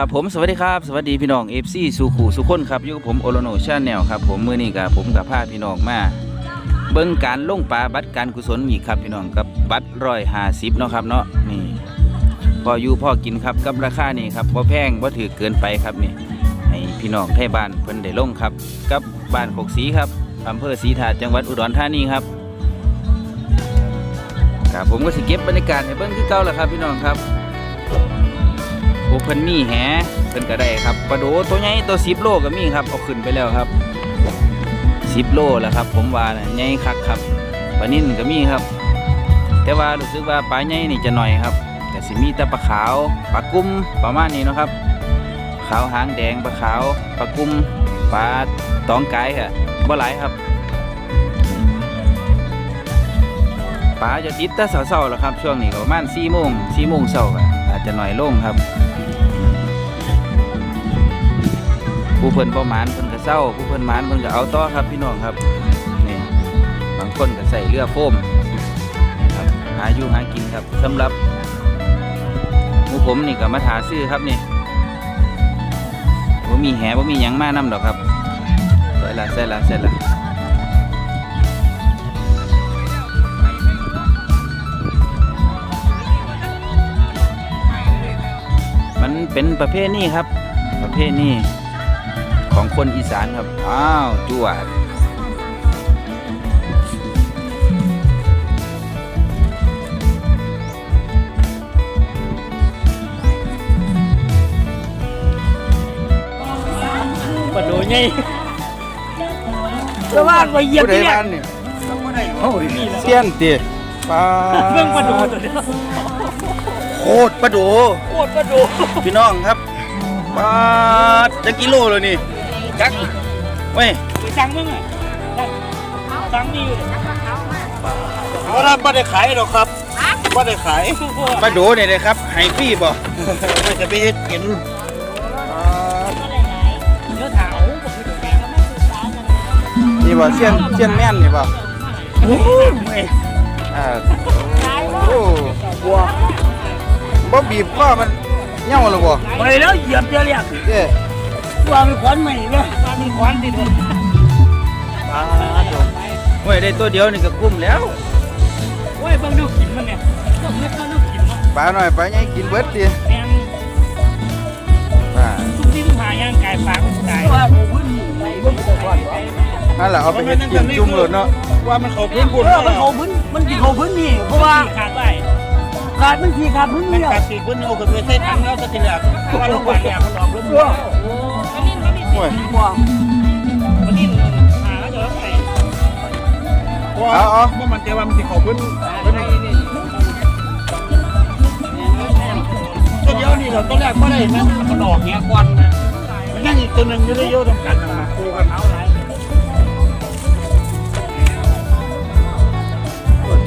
ครับผมสวัสดีครับสวัสดีพี่น้องเอฟซีสุขูสุคนครับอยู่กับผมโอโลโนชาแนลครับผมมือนี้กับผมกับพาพี่น้องมาเบิ่งการลงปลาบัตรการกุศลอีกครับพี่น้องกับบัตรร้อยห้าสิบเนาะครับเนาะนี่พออยู่พอกินครับกับราคานี่ครับบ่แพงบ่ถือเกินไปครับนี่ให้พี่น้องไทยบ้านเพิ่นได้ลงครับ กับบ้านโคกสีครับอำเภอศรีถาจังหวัดอุดรธานีครับครับผมก็สิเก็บบรรยากาศให้เบิ่งคือเก่าแหละครับพี่น้องครับ กเพิ่นมีแหเพิ่นก็ได้ครับปลาโดตัวใหญ่ตัวสิบโลก็มีครับเอาขึ้นไปแล้วครับสิบโลแล้วครับ ผมว่านะใหญ่คักครับปลานิ่นก็มีครับ แต่ว่ารู้สึกว่าปลาใหญ่นี่จะหน่อยครับแต่สิมีแต่ปลาขาวปลากุ้มประมาณนี้นะครับ ขาวหางแดงปลาขาวปลากุ้มปลาตองไก่ค่ะบ่หลายครับปลาจะติดแต่เสาๆแล้วครับ ช่วงนี้ก็ประมาณสี่โมงสี่โมงเช้าก็ อาจจะหน่อยลงครับ ผู้เพิ่นประมาณเพิ่นก็เศร้า ผู้เพิ่นมานเพิ่นก็เอาต่อครับพี่น้องครับนี่บางคนก็ใส่เรือโฟมครับหาอยู่หากินครับสำหรับหมู่ผมนี่ก็มาถาซื้อครับนี่บ่มีแหบ่มีหยังมานํดอกครับใส่ละใส่ละใส่ละ เป็นประเภทนี้ครับ ประเภทนี้ของคนอีสานครับ อ้าวจวดปะโดไงแล้วว่าไปเหยียบที่เนี่ยเนี่ยโอ้ยนี่แหละเสี้ยนตีปลาเรื่องปะโดตัวเนี้ยโค ตรปลาโดโคตรปะโดพี่น้องครับปลาจะกิโลเลยนี่จักเว้ยสั่งมึงอะสั่งนี่อยู่เพราะถ้าไม่ได้ขายหรอกครับไม่ได้ขายปลาโดเนี่ยเลยครับไฮฟรี่บ่ไม่จะไปเฮ็ดกินเนื้อเถานี่บ่เสี้ยนเสี้ยนแม่นนี่บ่โอ้ยอ่าโอ้บัว บ่บีบคอมันเหี่ยวหรือบ่ไปแล้วเหยียบเจะเรียกเด้ว่ามีขวัญใหม่เนี่ยว่ามีขวัญติดเลยปลาโดเว้ยได้ตัวเดียวนี่ก็คุ้มแล้วโอ้ยเบิ่งดูกินมันเนี่ยต้องเล็กต้องดูกินมันปลาหน่อยปลาใหญ่กินเบิดติแม่งปลาทุกที่ทุกหาย่างกายปากมันตายว่าผมพึ่งไปเบิ่งไปก่อนนั่นแหละเอาไปเฮ็ดกินจุ่มโลดเนาะว่ามันเขาพื้นบุญเออมันเขาพื้นมันกี่เขาพื้นนี่เพราะว่าขาดไป ขาดมันกี่ขาดพื้นมันเดียวกัดสีพื้นเอาขึ้นไปใส่ถังแล้วสักทีละเพราะว่าลงไปเนี่ยมันออกลมโอ้อันนี้มันนี่โอ้ยบ่อันนี้หาแล้วจะรับไงเพราะว่าเพราะมันจะว่ามันสิเขาพื้นพื้นตัวเดียวนี่เราต้องแรกไม่ได้นะมันออกเงี้ยควันนะมันยังอีกตัวหนึ่งอยู่ได้เยอะต้องกันมาคู่กันเอา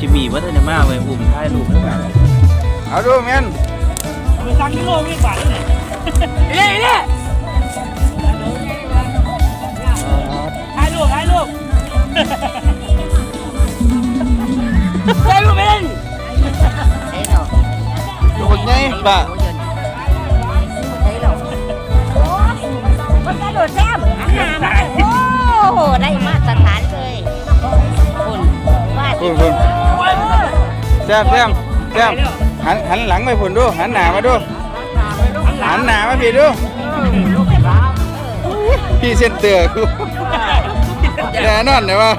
จิมีวัฒนมาไว้บุ่มถ่ายรูปแล้วกันเอาดูแม่นไปสั่งที่โลไม่บาทเลยเนี่ยเนี่ยถ่ายรูปถ่ายรูปถ่ายรูปเองดูไงป่ะมัน ซมแซมแซมหันหันหลังไปผุนดูหันหน้ามาดูหันหน้ามาพี่ดูพี่เส้นเตือกกูแน่นอนเลยว่า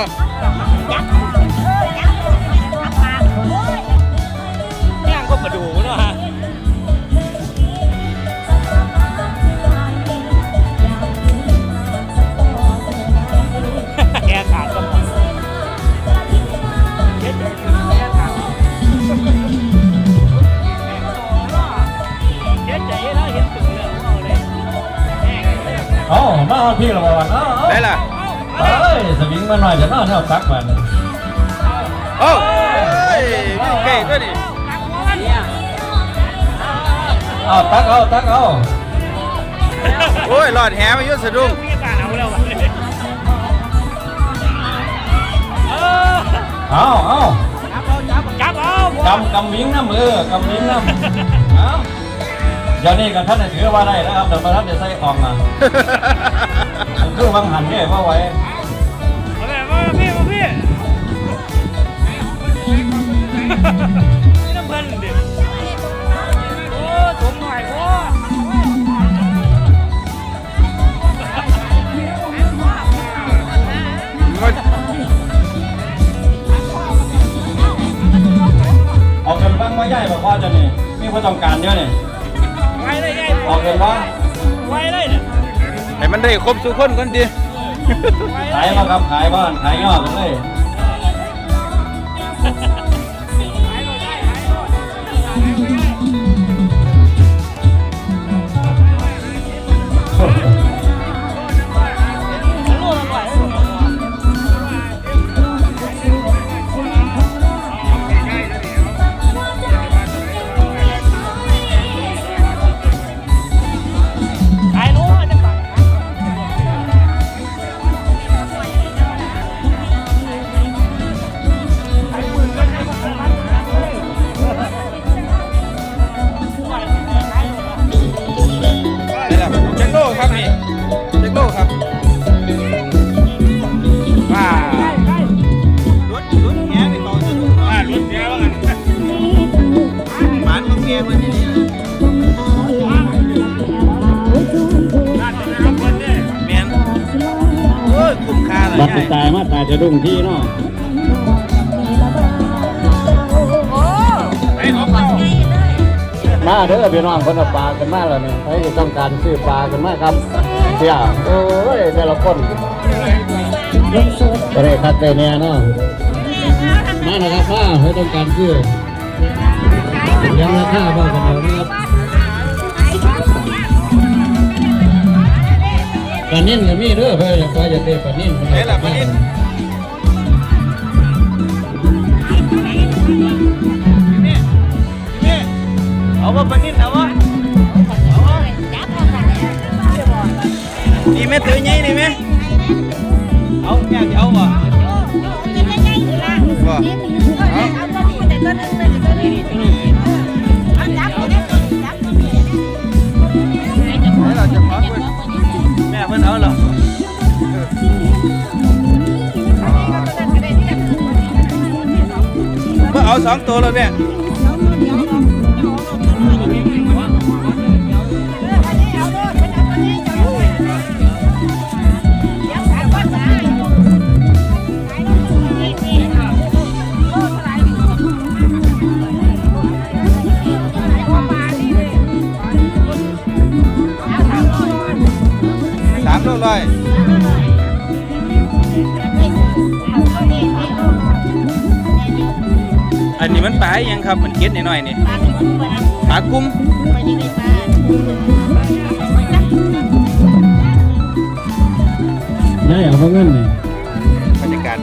ามาเอาพี่ละวันเอ้าได้ล่ะเอ้ยสวิงมาหน่อยจะน่าแนวตักมันโอ้ยมีไก่ตัวนี้เอาตักเอาตักเอาโอ้ยหลอดแหมายู่สะดุ้งเอาเออเอาเอาจับเอากำกำวิ่งน้ำเออกำวิ่งน้ำเอาเดี๋ยวนี้กับท่านถือว่าได้นะครับแต่มาท่านจะใส่ของนะคือ วังหันเนี่ยว่าไว้มาเลยมาพี่มาพี่นี่น้ำเพลินเด็ดโอ้สมหน่อยโอ้ออกเงินบ้างไม่ใหญ่บอกว่าจะนี่มีผู้ต้องการเยอะนี่ไว้เลยไงออกเงินว่าไว้เลยเนี่ย ให้มันได้ครบทุกคนกันดีขายมาครับขายบ้านขายยอดเลย เด้อพี่น้องคนเอาปลากันมาแล้วนี่ยใครต้องการซื้อปลากันมาครับเสียโอ้ยแต่ละคนก็ได้คัดได้แน่เนาะมานะครับป้าใครต้องการซื้อยังราคาบ้างกันเดี๋ยวนะครับปลานิ่นก็มีเด้อเพื่อนอยากไปอยากได้ปลานิ่นไหนล่ะปลานิ่นเอาว่าปลานิ่นเอาวะจับเอาค่ะเนี่ยนี่แม่ตัวใหญ่นี่แม่เอจะเอานี่ไม่ใช่คือละเอาตัวนี้แต่ตัวนึงเลยตัวนี้ตัวนี้เอาจับเอาจับจับตัวนี้ไหน เราจะขอเพิ่นแม่เพิ่นเอาเหรอเพิ่นเอันนี้มันปลาอีหยังครับมันเก็ดหน่อยๆนี่ปลากุ้มได้เอาเงินนี่ บรรยากาศ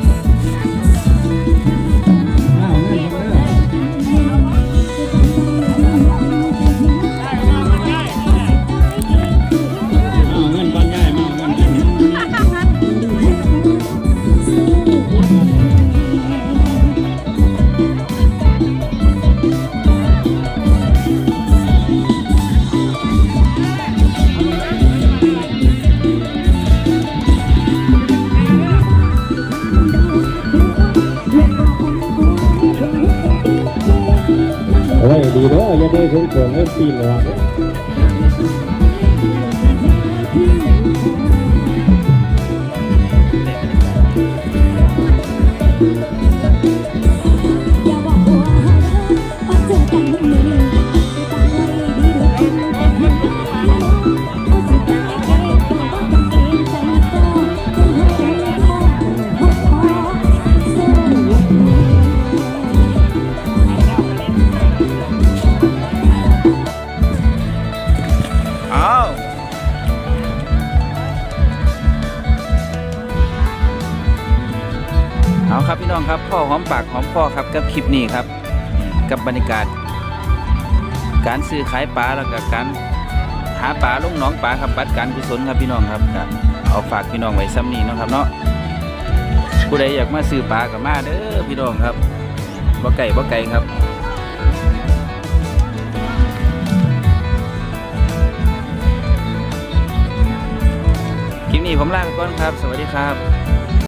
เกิน น้องครับพ่อหอมปากหอมพ่อครับกับคลิปนี้ครับ กับบรรยากาศ การซื้อขายปลาแล้วกับการหาปลาลงหนองปลาครับปัตรการกุศลครับพี่น้องครับเอาฝากพี่น้องไว้ซ้ำนี้นะครับเนาะผู้ใดอยากมาซื้อปลากับมาเด้อพี่น้องครับบ่ไก่บ่ไก่ครับคลิปนี้ผมลาไปก่อนครับ สวัสดีครับ